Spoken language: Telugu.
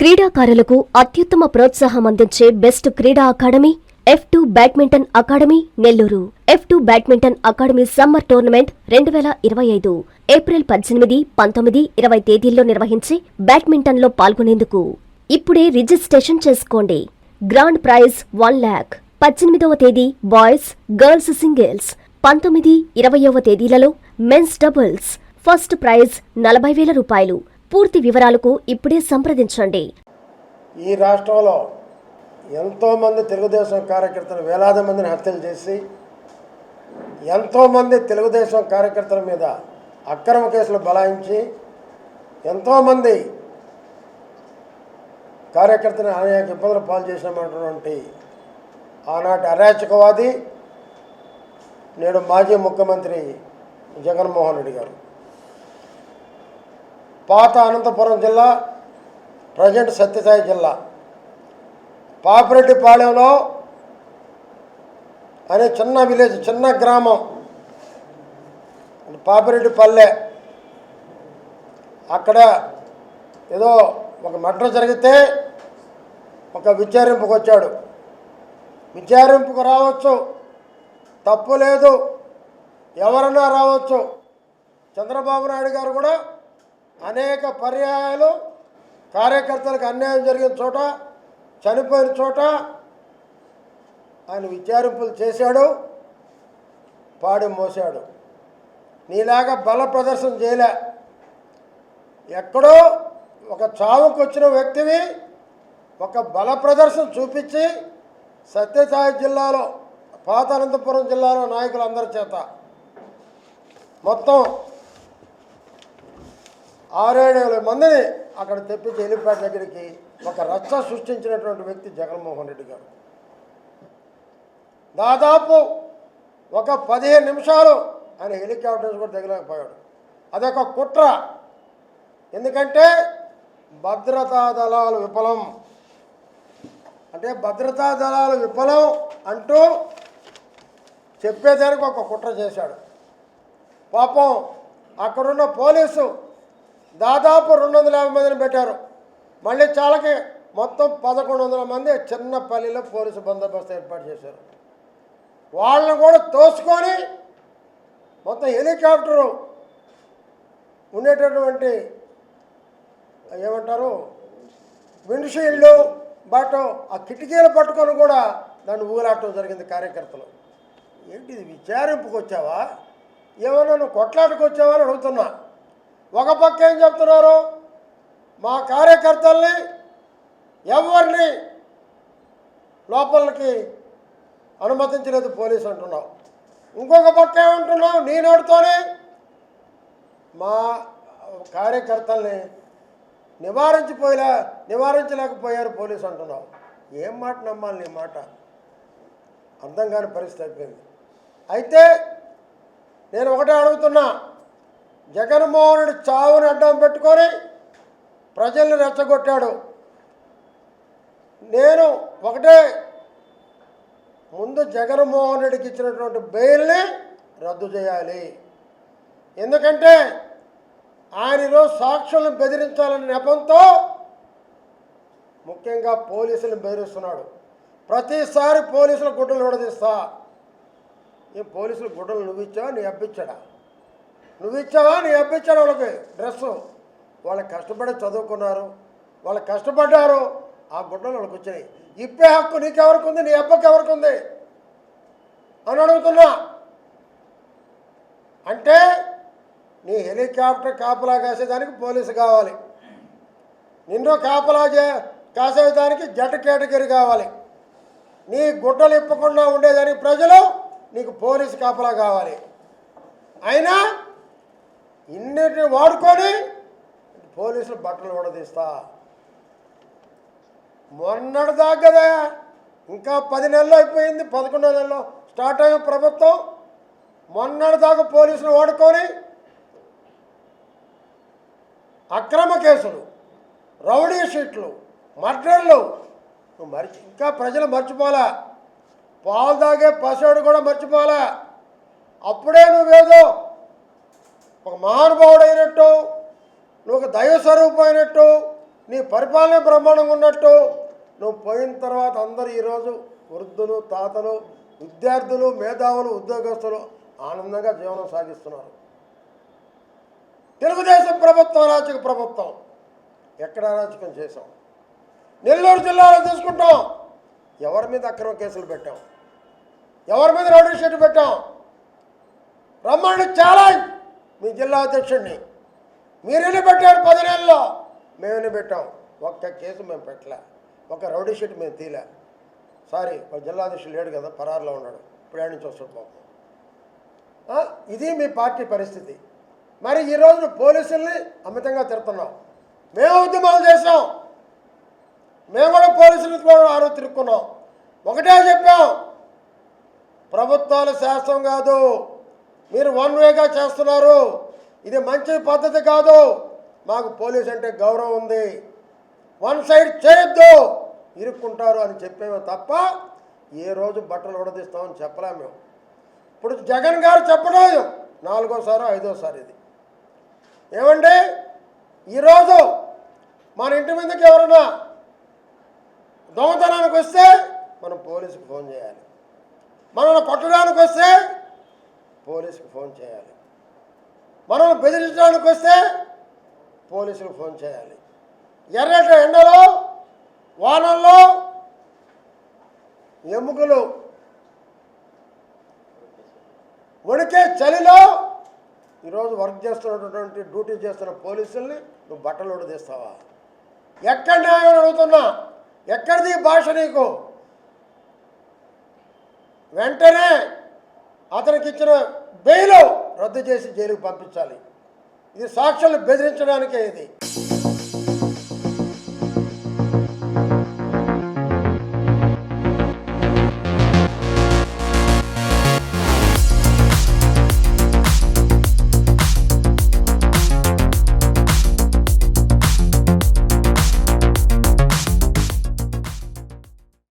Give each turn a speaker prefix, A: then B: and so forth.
A: క్రీడాకారులకు అత్యుత్తమ ప్రోత్సాహం అందించే బెస్ట్ క్రీడా academy F two badminton academy Nellore. F two badminton academy summer tournament రెండు వేల ఇరవై ఐదు ఏప్రిల్ పద్దెనిమిది పంతొమ్మిది ఇరవై తేదీల్లో నిర్వహించి బ్యాడ్మింటన్లో పాల్గొనేందుకు. ఇప్పుడే రిజిస్ట్రేషన్ చేసుకోండి. Grand prize one lakh. పద్దెనిమిదవ తేదీ బాయ్స్ గర్ల్స్ సింగిల్స్. పంతొమ్మిది ఇరవయవ తేదీలలో మెన్స్ డబుల్స్. ఫస్ట్ ప్రైజ్ నలభై వేల రూపాయలు. పూర్తి వివరాలకు ఇప్పుడే సంప్రదించండి.
B: ఈ రాష్ట్రంలో ఎంతోమంది తెలుగుదేశం కార్యకర్తలు వేలాది మందిని హత్యలు చేసి ఎంతోమంది తెలుగుదేశం కార్యకర్తల మీద అక్రమ కేసులు బలాయించి ఎంతోమంది కార్యకర్తని అనేక ఇబ్బందులు పాలు చేసినటువంటి ఆనాటి అరాచకవాది నేడు మాజీ ముఖ్యమంత్రి జగన్మోహన్ రెడ్డి గారు. పాత అనంతపురం జిల్లా ప్రజెంట్ సత్యసాయి జిల్లా. పాపిరెడ్డిపాళెంలో అనే చిన్న విలేజ్ చిన్న గ్రామం పాపిరెడ్డిపల్లె. అక్కడ ఏదో ఒక మర్డర్ జరిగితే ఒక విచారింపుకు వచ్చాడు విచారింపుకు రావచ్చు. తప్పు లేదు. ఎవరన్నా రావచ్చు. చంద్రబాబు నాయుడు గారు కూడా అనేక పర్యాయాలు కార్యకర్తలకు అన్యాయం జరిగిన చోట చనిపోయిన చోట ఆయన విచారింపులు చేశాడు పాడి మోసాడు నీలాగా బల ప్రదర్శన చేయలే. ఎక్కడో ఒక చావుకు వచ్చిన వ్యక్తివి ఒక బల ప్రదర్శన చూపించి సత్యసాయి జిల్లాలో పాత అనంతపురం జిల్లాలో నాయకులందరి చేత. మొత్తం ఆరేడు వేల మందిని అక్కడ తెప్పించి హెలిప్యాడ్ దగ్గరికి ఒక రచ్చ సృష్టించినటువంటి వ్యక్తి జగన్మోహన్ రెడ్డి గారు. దాదాపు ఒక పదిహేను నిమిషాలు ఆయన హెలికాప్టర్స్ కూడా తగిలేకపోయాడు అదొక కుట్ర. ఎందుకంటే భద్రతా దళాలు విఫలం. అంటే భద్రతా దళాలు విఫలం అంటూ చెప్పేదానికి ఒక కుట్ర చేశాడు. పాపం అక్కడున్న పోలీసు దాదాపు రెండు వందల యాభై మందిని పెట్టారు. మళ్ళీ చాలకి మొత్తం పదకొండు వందల మంది చిన్న పల్లెలో పోలీసు బందోబస్తు ఏర్పాటు చేశారు. వాళ్ళని కూడా తోసుకొని మొత్తం హెలికాప్టరు ఉండేటటువంటి ఏమంటారు విండ్షీల్డ్ బట్ ఆ కిటికీలు పట్టుకొని కూడా దాన్ని ఊగలాటం జరిగింది కార్యకర్తలు. ఏంటి ఇది విచారింపుకొచ్చావా? ఏమన్నా నువ్వు కొట్లాటకు వచ్చావా అని అడుగుతున్నా. ఒక పక్క ఏం చెప్తున్నారు? మా కార్యకర్తల్ని ఎవరిని లోపలికి అనుమతించలేదు పోలీసు అంటున్నావు. ఇంకొక పక్క ఏమంటున్నావు? నీ నోటితోనే. మా కార్యకర్తల్ని నివారించిపోయేలా నివారించలేకపోయారు పోలీసు అంటున్నావు. ఏం మాట నమ్మాలి నీ మాట? అర్థం కాని పరిస్థితి అయిపోయింది. అయితే నేను ఒకటే అడుగుతున్నా. జగన్మోహనుడు చావును చావుని అడ్డం పెట్టుకొని ప్రజల్ని రెచ్చగొట్టాడు. నేను ఒకటే ముందు జగన్మోహన్ రెడ్డికి ఇచ్చినటువంటి బెయిల్ని రద్దు చేయాలి. ఎందుకంటే ఆయన ఈరోజు సాక్షులను బెదిరించాలనే నెపంతో ముఖ్యంగా పోలీసులను బెదిరిస్తున్నాడు. ప్రతిసారి పోలీసుల గుడ్డలు విడదీస్తా. ఈ పోలీసులు గుడ్డలు నువ్వు ఇచ్చా నీ అప్పించాడా నువ్వు ఇచ్చావా? నీ అప్పించాడు వాళ్ళకి. డ్రెస్సు. వాళ్ళు కష్టపడి చదువుకున్నారు. వాళ్ళు కష్టపడ్డారు. ఆ గుడ్డలు వాళ్ళకి వచ్చినాయి. ఇప్పే హక్కు నీకెవరికి ఉంది? నీ అబ్బకి ఎవరికి ఉంది? అని అడుగుతున్నా. అంటే నీ హెలికాప్టర్ కాపలా కాసేదానికి పోలీసు కావాలి. నిన్ను కాపలా చే కాసేదానికి జట కేటగిరీ కావాలి. నీ గుడ్డలు ఇప్పకుండా ఉండేదానికి ప్రజలు నీకు పోలీసు కాపలా కావాలి. అయినా ఇన్నిటిని వాడుకొని పోలీసులు బట్టలు ఉడదీస్తా మొన్నటి దాకా ఇంకా పది నెలలు అయిపోయింది పదకొండో నెలలో స్టార్ట్ అయిన ప్రభుత్వం. మొన్నటి దాకా పోలీసులు వాడుకొని అక్రమ కేసులు రౌడీ షీట్లు మర్డర్లు. మర్చి ఇంకా ప్రజలు మర్చిపోలే. పాలు తాగే పసివాడు కూడా మర్చిపోలే. అప్పుడే నువ్వేదో ఒక మహానుభావుడు అయినట్టు నువ్వు ఒక దైవ స్వరూపం అయినట్టు నీ పరిపాలన బ్రహ్మాండంగా ఉన్నట్టు నువ్వు పోయిన తర్వాత అందరూ ఈరోజు వృద్ధులు తాతలు విద్యార్థులు మేధావులు ఉద్యోగస్తులు ఆనందంగా జీవనం సాగిస్తున్నారు. తెలుగుదేశం ప్రభుత్వం అరాచక ప్రభుత్వం. ఎక్కడ అరాచకం చేశాం? నెల్లూరు జిల్లాలో తీసుకుంటాం ఎవరి మీద అక్రమ కేసులు పెట్టాం? ఎవరి మీద రౌడీ షీట్ పెట్టాం? రమ్మని ఛాలెంజ్! మీ జిల్లా అధ్యక్షుడిని. మీరెన్ని పెట్టారు పది నెలల్లో. మేమని పెట్టాం. ఒక్క కేసు మేము పెట్టలే. ఒక రౌడీ షీట్ మేము తీలే. సారీ ఒక జిల్లా అధ్యక్షుడు లేడు కదా పరారులో ఉన్నాడు. ఇప్పుడు ఏడు నుంచి వస్తాడు పాపం ఇది మీ పార్టీ పరిస్థితి. మరి ఈరోజు పోలీసుల్ని అమితంగా తిడుతున్నాం. మేము ఉద్యమాలు చేసాం మేము కూడా పోలీసులు కూడా ఆ తిరుక్కున్నాం. ఒకటే చెప్పాం. ప్రభుత్వాలు శాస్త్రం కాదు. మీరు వన్ వేగా చేస్తున్నారు. ఇది మంచి పద్ధతి కాదు. మాకు పోలీస్ అంటే గౌరవం ఉంది. వన్ సైడ్ చేయొద్దు. ఇరుక్కుంటారు అని చెప్పేమో తప్ప ఏ రోజు బట్టలు ఉడదీస్తామని చెప్పలే మేము. ఇప్పుడు జగన్ గారు చెప్పడం నాలుగోసారి ఐదోసారి ఇది. ఏమండి? ఈరోజు మన ఇంటి మీదకి ఎవరైనా దొంగతనానికి వస్తే మనం పోలీసుకి ఫోన్ చేయాలి. మనల్ని కొట్టడానికి వస్తే పోలీసుకి ఫోన్ చేయాలి. మనం బెదిరించడానికి వస్తే పోలీసులకు ఫోన్ చేయాలి. ఎర్రట ఎండలో వానల్లో ఎముకలు వణికే చలిలో ఈరోజు వర్క్ చేస్తున్నటువంటి డ్యూటీ చేస్తున్న పోలీసుల్ని నువ్వు బట్టలు ఉడదీస్తావా ఎక్కడ న్యాయం అడుగుతున్నా? ఎక్కడిది భాష నీకు? వెంటనే అతనికి ఇచ్చిన బెయిల్ రద్దు చేసి జైలుకు పంపించాలి. ఇది సాక్షులు బెదిరించడానికే ఇది.